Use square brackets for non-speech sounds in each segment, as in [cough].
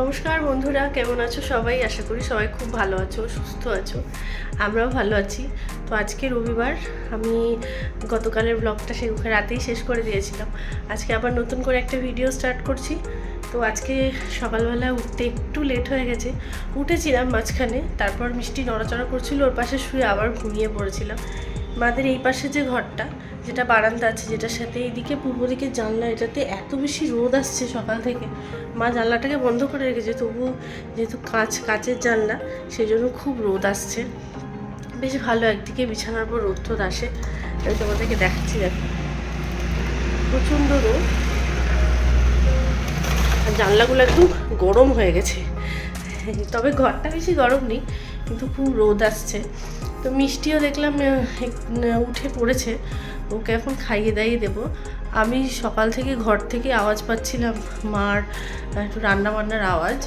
নমস্কার বন্ধুরা, কেমন আছো সবাই? আশা করি সবাই খুব ভালো আছো, সুস্থ আছো। আমরাও ভালো আছি। তো আজকে রবিবার, আমি গতকালের ব্লগটা সে রাতেই শেষ করে দিয়েছিলাম। আজকে আবার নতুন করে একটা ভিডিও স্টার্ট করছি। তো আজকে সকালবেলা উঠতে একটু লেট হয়ে গেছে। উঠেছিলাম মাঝখানে, তারপর মিষ্টি নড়াচড়া করছিল, ওর পাশে শুয়ে আবার ঘুমিয়ে পড়েছিলাম। মাদের এই পাশে যে ঘরটা যেটা বারান্দা আছে, যেটার সাথে এইদিকে পূর্ব দিকে জানলা, এটাতে এত বেশি রোদ আসছে সকাল থেকে। মা জানলাটাকে বন্ধ করে রেখেছে, তবু যেহেতু কাঁচ, কাঁচের জানলা সেই জন্য খুব রোদ আসছে। বেশ ভালো, একদিকে বিছানার পর রোদ টোদ আসে। আমি তোমাদেরকে দেখাচ্ছি, দেখো। প্রচণ্ড রোদ। আর জানলাগুলো একটু গরম হয়ে গেছে। তবে ঘরটা বেশি গরম নেই, কিন্তু খুব রোদ আসছে। তো মিষ্টিও দেখলাম উঠে পড়েছে। ওকে এখন খাইয়ে দাইয়ে দেবো। আমি সকাল থেকে ঘর থেকে আওয়াজ পাচ্ছিলাম মার একটু রান্না বান্নার আওয়াজ।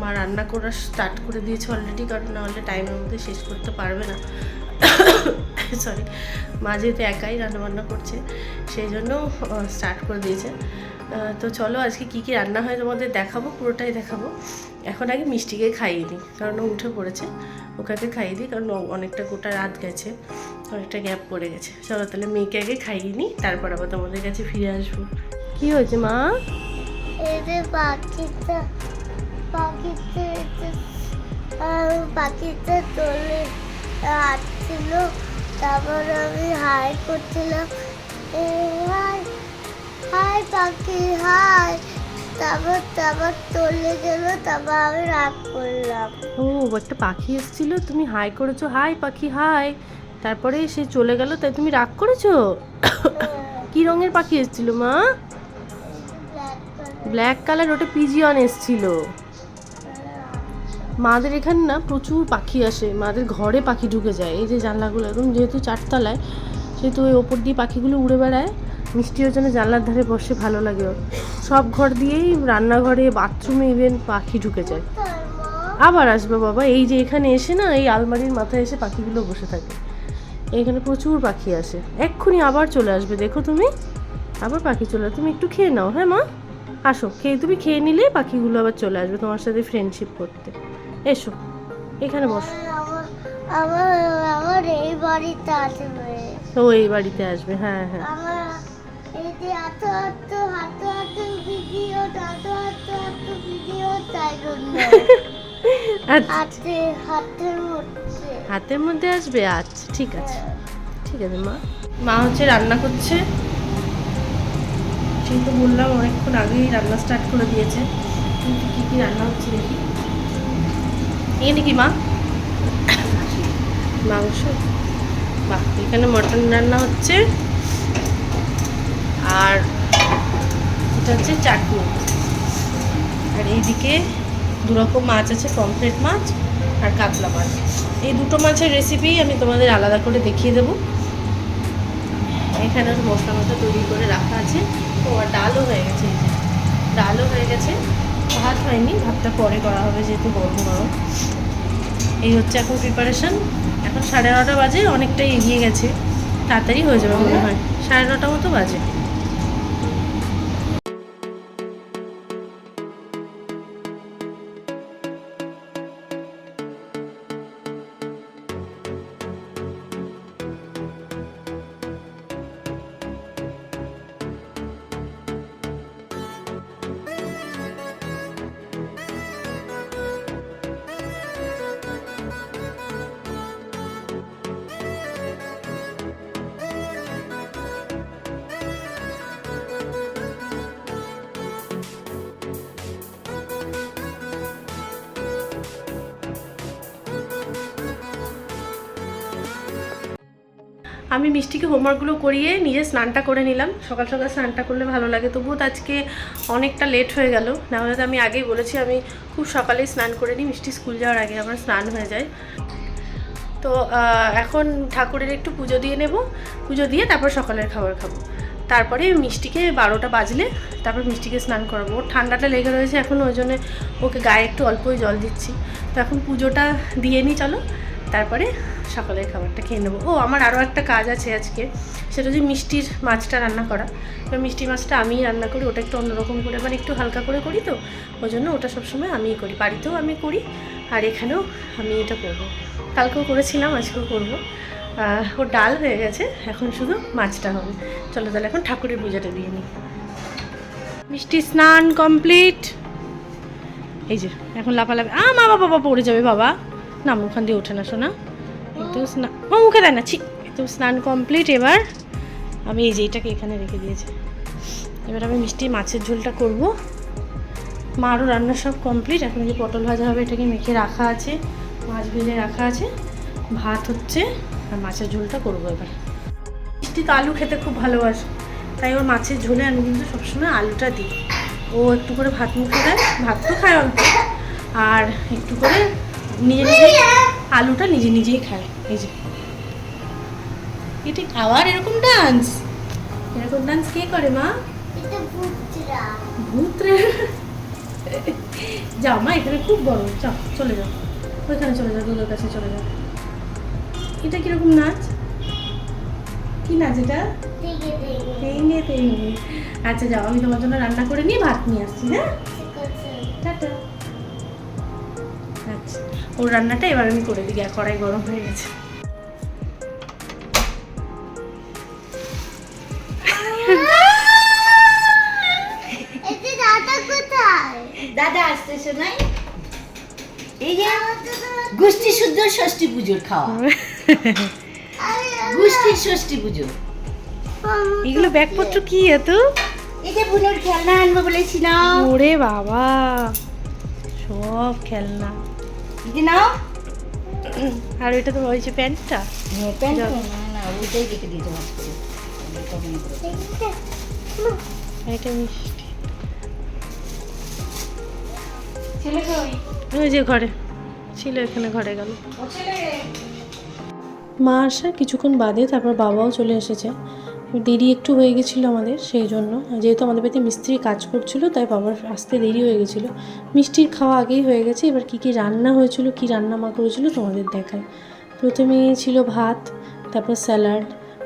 মা রান্না করা স্টার্ট করে দিয়েছে অলরেডি কারণ নাহলে টাইমের মধ্যে শেষ করতে পারবে না। [coughs] সরি মা যেহেতু একাই রান্নাবান্না করছে, সেই জন্য স্টার্ট করে দিয়েছে। তো চলো আজকে কী কী রান্না হয় তোমাদের দেখাবো পুরোটাই দেখাবো। এখন আগে মিষ্টিকে খাইয়ে দিই কারণ ও উঠে পড়েছে। ওকে খাইয়ে দিই কারণ অনেকটা গোটা রাত গেছে অনেকটা গ্যাপ পড়ে গেছে। চলো তাহলে মেয়েকে আগে খাইয়ে নিই তারপর আবার তোমাদের কাছে ফিরে আসব। কি হয়েছে মা? পাখিটা আহ, পাখিটা তোলে তারপর আমি হাই করছিলাম। হাই পাখি হাই তারপর তারপর চলে গেল তারপর আমি রাগ করলাম। ও একটা পাখি এসেছিল তুমি হাই করেছ হাই পাখি হাই তারপরে সে চলে গেল তাই তুমি রাগ করেছ? কি রঙের পাখি এসেছিল মা? ব্ল্যাক কালার ওটা পিজিয়ন এসেছিল। মাদের এখানে না প্রচুর পাখি আসে মাদের ঘরে পাখি ঢুকে যায় এই যে জানলাগুলো একদম যেহেতু চারতলায় সেহেতু ওই ওপর দিয়ে পাখিগুলো উড়ে বেড়ায়। মিষ্টির জন্য জানলার ধারে বসে ভালো লাগে ওর। সব ঘর দিয়েই রান্নাঘরে বাথরুমে ইভেন পাখি ঢুকে যায়। আবার আসবে বাবা এই যে এখানে এসে না এই আলমারির মাথায় এসে পাখিগুলো বসে থাকে। এখানে প্রচুর পাখি আসে। এক্ষুনি আবার চলে আসবে দেখো তুমি। আবার পাখি চলে। তুমি একটু খেয়ে নাও হ্যাঁ মা? আসো খেয়ে তুমি খেয়ে নিলে পাখিগুলো আবার চলে আসবে তোমার সাথে ফ্রেন্ডশিপ করতে। এসো এখানে বসো। আমার আমার এই বাড়িতে আসবে। ও এই বাড়িতে আসবে হ্যাঁ হ্যাঁ। এত এত ভিডিও এত এত এত ভিডিও তাই জন্য। [laughs] আচ্ছা। হাতে হাতের মধ্যে হাতের মধ্যে আসবে? আচ্ছা ঠিক আছে। ঠিক আছে মা। মা হচ্ছে রান্না করছে। সেই তো বললাম অনেকক্ষণ আগেই রান্না স্টার্ট করে দিয়েছে। কিন্তু কী কী রান্না হচ্ছে দেখি। এ নাকি মা। মাংস। বাহ এখানে মটন রান্না হচ্ছে। আর এটা হচ্ছে চাটনি। আর এইদিকে দুরকম মাছ আছে, পমফ্রেট মাছ আর কাতলা মাছ। এই দুটো মাছের রেসিপি আমি তোমাদের আলাদা করে দেখিয়ে দেবো। এখানে মশলা মতো তৈরি করে রাখা আছে। ও আর ডালও হয়ে গেছে ডালও হয়ে গেছে। ভাত হয়নি, ভাতটা পরে করা হবে যেহেতু গরম গরম। এই হচ্ছে এখন প্রিপারেশন এখন সাড়ে নটা বাজে, অনেকটাই এগিয়ে গেছে। তাড়াতাড়ি হয়ে যাবে মনে হয়। সাড়ে নটা মতো বাজে। আমি মিষ্টিকে হোমওয়ার্কগুলো করিয়ে নিজে স্নানটা করে নিলাম। সকাল সকাল স্নানটা করলে ভালো লাগে। তবুও আজকে অনেকটা লেট হয়ে গেল। নাহলে তো আমি আগেই বলেছি, আমি খুব সকালেই স্নান করে নিই। মিষ্টি স্কুল যাওয়ার আগে আমার স্নান হয়ে যায়। তো এখন ঠাকুরের একটু পুজো দিয়ে নেব। পুজো দিয়ে তারপর সকালের খাবার খাব। তারপরে মিষ্টিকে বারোটা বাজলে তারপর মিষ্টিকে স্নান করাবো। ওর ঠান্ডাটা লেগে রয়েছে এখন, ওই জন্য ওকে গায়ে একটু অল্পই জল দিচ্ছি। তো এখন পুজোটা দিয়ে নিই, চলো। তারপরে সকালের খাবারটা খেয়ে নেব। ও, আমার আরও একটা কাজ আছে আজকে। সেটা হচ্ছে মিষ্টির মাছটা রান্না করা। এবার মিষ্টি মাছটা আমিই রান্না করি, ওটা একটু অন্যরকম করে মানে একটু হালকা করে করি তো, ওই জন্য ওটা সবসময় আমিই করি। বাড়িতেও আমি করি, আর এখানেও আমি এটা করব। কালকেও করেছিলাম, আজকেও করব। ওর ডাল হয়ে গেছে, এখন শুধু মাছটা হবে। চলো তাহলে এখন ঠাকুরের পূজাটা দিয়ে নিই। মিষ্টি স্নান কমপ্লিট। এই যে, এখন লাফালাফি আ মা বাবা, পড়ে যাবে বাবা। না মুখান দিয়ে ওঠে না শোনা একটু স্নান ও মুখে দেয় না, ছি। একটু স্নান কমপ্লিট এবার আমি এই যে এটাকে এখানে রেখে দিয়েছি। এবার আমি মিষ্টি মাছের ঝোলটা করব। মারও রান্না সব কমপ্লিট এখন যে পটল ভাজা হবে, এটাকে মেখে রাখা আছে। মাছ ভেজে রাখা আছে। ভাত হচ্ছে, আর মাছের ঝোলটা করব এবার। মিষ্টি তো আলু খেতে খুব ভালোবাসে। তাই ওর মাছের ঝোলে আমি কিন্তু সবসময় আলুটা দিই। ও একটু করে ভাত মুখে দেয়, ভাত তো খায় অল্প। আর একটু করে নিজে নিজে আলুটা নিজে নিজেই খায় এই যে। এটা আবার এরকম ডান্স এরকম ডান্স কে করে মা? এটা ভূত রে যাও মা এখানে খুব বড়। যাও চলে যাও। ওইখানে চলে যাও দুর্গার কাছে চলে যাও। এটা কীরকম নাচ? কি নাচ এটা? তেঙ্গে তেঙ্গে আচ্ছা যাও আমি তোমার জন্য রান্না করে নিয়ে ভাত নিয়ে আসছি হ্যাঁ? টাটা। ওর রান্নাটা এবার আমি করে দিই আর কড়াই গরম হয়ে গেছে। এতে দাদা কোথায়? দাদা এই যে গোষ্ঠী শুদ্ধ ষষ্ঠী পুজোর খাওয়া। গোষ্ঠী ষষ্ঠী পুজো। এগুলো ব্যাগপত্র কি এত? এই যে বুনোর খেলনা আনব বলেছিলাম। ওরে বাবা সব খেলনা। নাও। আর এটা তো হয়েছে প্যান্টটা? হ্যাঁ, প্যান্ট না না ওইটাই রেখে দিই তোমার করে তখন করে। আর এটা মিষ্টি। ওই যে ঘরে। ছিল এখানে ঘরে গেল। মা আসা কিছুক্ষণ বাদে তারপর বাবাও চলে এসেছে। দেরি একটু হয়ে গেছিল আমাদের, সেই জন্য। যেহেতু আমাদের বাড়িতে মিস্ত্রি কাজ করছিল, তাই বাবার আসতে দেরি হয়ে গেছিল। মিষ্টির খাওয়া আগেই হয়ে গেছে, এবার কী কী রান্না হয়েছিল, কী রান্না মা করেছিল তোমাদের দেখায় প্রথমে ছিল ভাত, তারপর স্যালাড,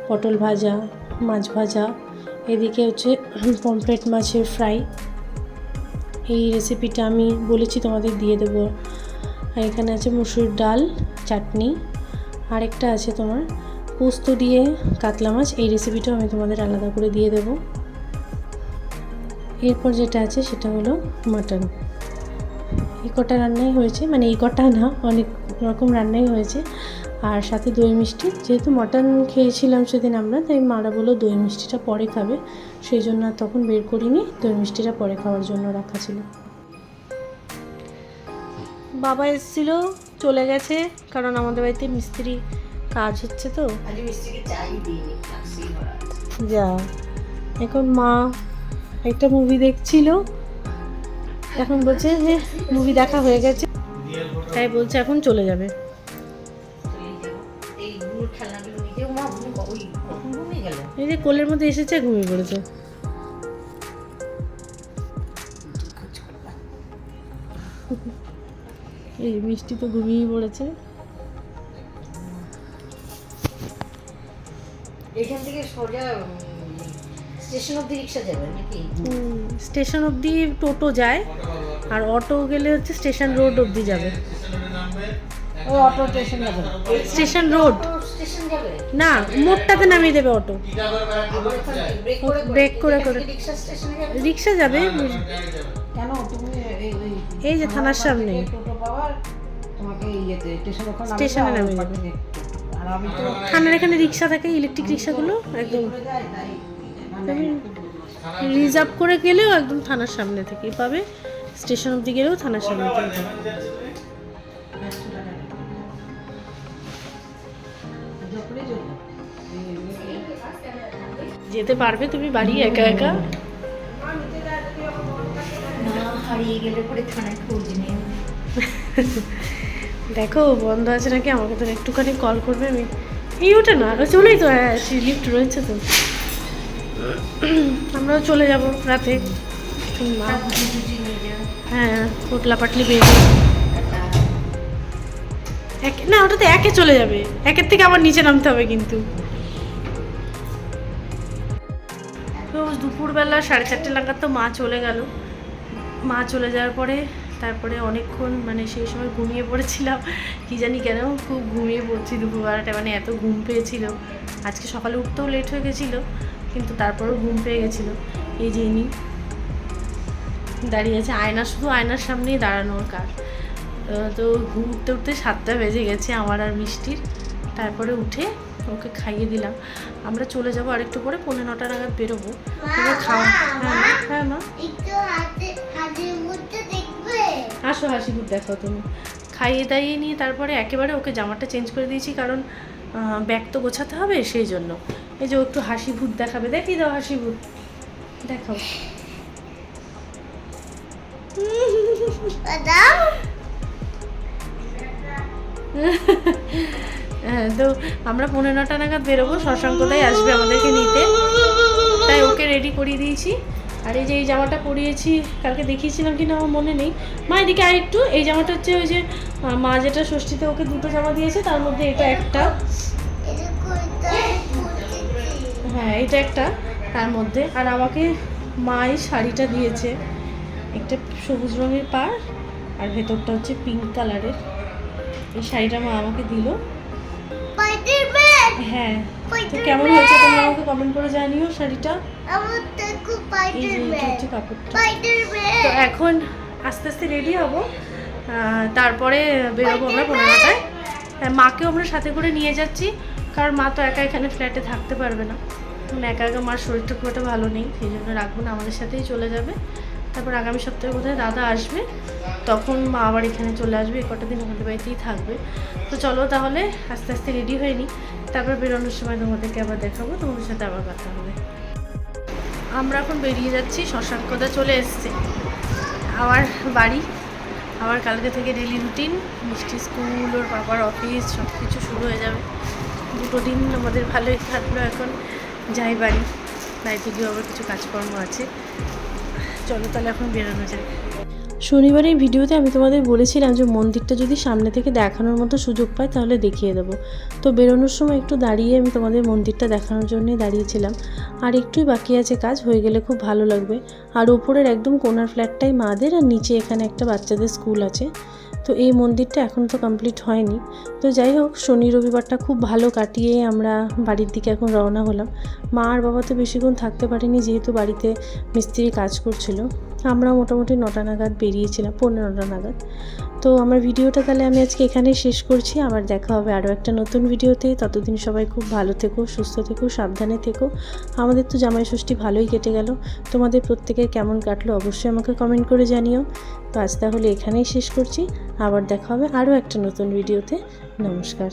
পটল ভাজা, মাছ ভাজা, এদিকে হচ্ছে পমফ্রেট মাছের ফ্রাই। এই রেসিপিটা আমি বলেছি তোমাদের দিয়ে দেবো। আর এখানে আছে মুসুর ডাল, চাটনি, আরেকটা আছে তোমার পোস্ত দিয়ে কাতলা মাছ, এই রেসিপিটাও আমি তোমাদের আলাদা করে দিয়ে দেব। এরপর যেটা আছে সেটা হলো মাটন এই কটা রান্নাই হয়েছে মানে এই কটা না, অনেক রকম রান্নাই হয়েছে। আর সাথে দই মিষ্টি, যেহেতু মটন খেয়েছিলাম সেদিন আমরা, তাই মারা বলল দই মিষ্টিটা পরে খাবে। সেই জন্য আর তখন বের করিনি, দই মিষ্টিটা পরে খাওয়ার জন্য রাখা ছিল। বাবা এসেছিল, চলে গেছে, কারণ আমাদের বাড়িতে মিস্ত্রি কাজ হচ্ছে তো। যা এখন মা একটা মুভি দেখছিল। এখন বলছে যে মুভি দেখা হয়ে গেছে। তাই বলছে এখন চলে যাবে। এই যে কোলের মধ্যে এসেছে ঘুমিয়ে পড়েছে। এই মিষ্টি তো ঘুমিয়ে পড়েছে। এখান থেকে সোজা স্টেশন অব্দি রিক্সা যাবে নাকি? স্টেশন অবধি টোটো যায় আর অটো গেলে হচ্ছে স্টেশন রোড অবধি যাবে। ও অটো স্টেশন যাবে। Station road. স্টেশন যাবে? না মোড়টাতে নামিয়ে দেবে অটো। ব্রেক করে করে। রিক্সা যাবে? কেন? তুমি এই যে থানার সামনে। টোটো পাওয়ার তোমাকে ইয়েতে স্টেশন ওখানে স্টেশনে নামিয়ে দেবে। থানার এখানে রিক্সা থাকে ইলেকট্রিক রিক্সাগুলো একদম। রিজার্ভ করে গেলেও একদম থানার সামনে থেকেই পাবে। স্টেশন অবধি গেলেও থানার সামনে থেকে যেতে পারবে তুমি বাড়ি একা একা। হারিয়ে গেলে পরে থানায় খোঁজ নেই। [laughs] দেখো, বন্ধ আছে নাকি? আমাকে তো একটুখানি কল করবে, আমি এই ওটা না চলেই তো হ্যাঁ লিফট রয়েছে তো। আমরাও চলে যাব রাতে। হ্যাঁ পোটলা পাটলি বেরিয়ে এক না, ওটাতে একে চলে যাবে। একের থেকে আবার নিচে নামতে হবে কিন্তু। তো দুপুরবেলা সাড়ে চারটে নাগাদ তো মা চলে গেল। মা চলে যাওয়ার পরে তারপরে অনেকক্ষণ মানে সেই সময় ঘুমিয়ে পড়েছিলাম। কি জানি কেন খুব ঘুমিয়ে পড়ছি দুপুরবেলাটা মানে এত ঘুম পেয়েছিল। আজকে সকালে উঠতেও লেট হয়ে গেছিল কিন্তু তারপরেও ঘুম পেয়ে গেছিল। এই যে ইনি দাঁড়িয়ে আছে আয়না শুধু আয়নার সামনেই দাঁড়ানোর কাজ তো ঘুম উঠতে উঠতে সাতটা বেজে গেছে আমার আর মিষ্টির। তারপরে উঠে ওকে খাইয়ে দিলাম। আমরা চলে যাব আরেকটু পরে পনেরো নটা নাগাদ বেরোবো। খাওয়া হ্যাঁ হ্যাঁ মা। আসো হাসি ভূত দেখো তুমি। খাইয়ে দাইয়ে নিয়ে তারপরে একেবারে ওকে জামাটা চেঞ্জ করে দিয়েছি কারণ ব্যাগ তো গোছাতে হবে সেই জন্য। এই যে ও একটু হাসি ভূত দেখাবে দেখি দাও হাসি ভূত। দেখাও। হ্যাঁ তো আমরা পনেরো নটা নাগাদ বেরোবো শশাঙ্কদাই আসবে আমাদেরকে নিতে। তাই ওকে রেডি করিয়ে দিয়েছি। আর এই যে এই জামাটা পরিয়েছি কালকে দেখিয়েছিলাম কি না আমার মনে নেই। মা এদিকে আর একটু। এই জামাটা হচ্ছে ওই যে মা যেটা ষষ্ঠীতে ওকে দুটো জামা দিয়েছে তার মধ্যে এটা একটা। হ্যাঁ এটা একটা তার মধ্যে। আর আমাকে মা এই শাড়িটা দিয়েছে। একটা সবুজ রঙের পার আর ভেতরটা হচ্ছে পিঙ্ক কালারের এই শাড়িটা মা আমাকে দিল। হ্যাঁ। তো কেমন হয়েছে তোমরা আমাকে কমেন্ট করে জানিও শাড়িটা? তো এখন আস্তে আস্তে রেডি হব। তারপরে বেরোবো আমরা পনেরোটায়। হ্যাঁ মাকেও আমরা সাথে করে নিয়ে যাচ্ছি। কারণ মা তো একা এখানে ফ্ল্যাটে থাকতে পারবে না। একা একা মার শরীরটা খুব একটা ভালো নেই। সেই জন্য রাখব না আমাদের সাথেই চলে যাবে। তারপর আগামী সপ্তাহে বোধহয় দাদা আসবে, তখন মা আবার এখানে চলে আসবে এই কটা দিন আমাদের বাড়িতেই থাকবে। তো চলো তাহলে আস্তে আস্তে রেডি হয়ে নিই, তারপর বেরোনোর সময় তোমাদেরকে আবার দেখাবো, তোমাদের সাথে আবার কথা হবে। আমরা এখন বেরিয়ে যাচ্ছি শশাঙ্কদা চলে এসছে। আমার বাড়ি আবার কালকে থেকে ডেলি রুটিন মিষ্টি স্কুল ওর বাবার অফিস সব কিছু শুরু হয়ে যাবে। দুটো দিন আমাদের ভালোই থাকল এখন, যাই বাড়ি, বাড়িতে গিয়ে আবার কিছু কাজকর্ম আছে। চলো, তাহলে এখন বেরোনো যায় শনিবার এই ভিডিওতে আমি তোমাদের বলেছিলাম যে মন্দিরটা যদি সামনে থেকে দেখানোর মতো সুযোগ পাই, তাহলে দেখিয়ে দেবো। তো বেরোনোর সময় একটু দাঁড়িয়ে আমি তোমাদের মন্দিরটা দেখানোর জন্যই দাঁড়িয়েছিলাম। আর একটুই বাকি আছে কাজ, হয়ে গেলে খুব ভালো লাগবে। আর ওপরের একদম কোনার ফ্ল্যাটটাই মাদের, আর নিচে এখানে একটা বাচ্চাদের স্কুল আছে। তো এই মন্দিরটা এখন তো কমপ্লিট হয়নি। তো যাই হোক, শনি রবিবারটা খুব ভালো কাটিয়ে আমরা বাড়ির দিকে এখন রওনা হলাম। মা আর বাবা তো বেশিক্ষণ থাকতে পারেনি, যেহেতু বাড়িতে মিস্ত্রি কাজ করছিল। আমরা মোটামুটি নটা নাগাদ বেরিয়েছিলাম পনেরো নটা নাগাদ। তো আমার ভিডিওটা তাহলে আমি আজকে এখানেই শেষ করছি। আবার দেখা হবে আরও একটা নতুন ভিডিওতে। ততদিন সবাই খুব ভালো থেকো, সুস্থ থেকো, সাবধানে থেকো। আমাদের তো জামাই ষষ্ঠী ভালোই কেটে গেল। তোমাদের প্রত্যেকের কেমন কাটলো অবশ্যই আমাকে কমেন্ট করে জানিও। তো আজ তাহলে এখানেই শেষ করছি। আবার দেখা হবে আরও একটা নতুন ভিডিওতে। নমস্কার।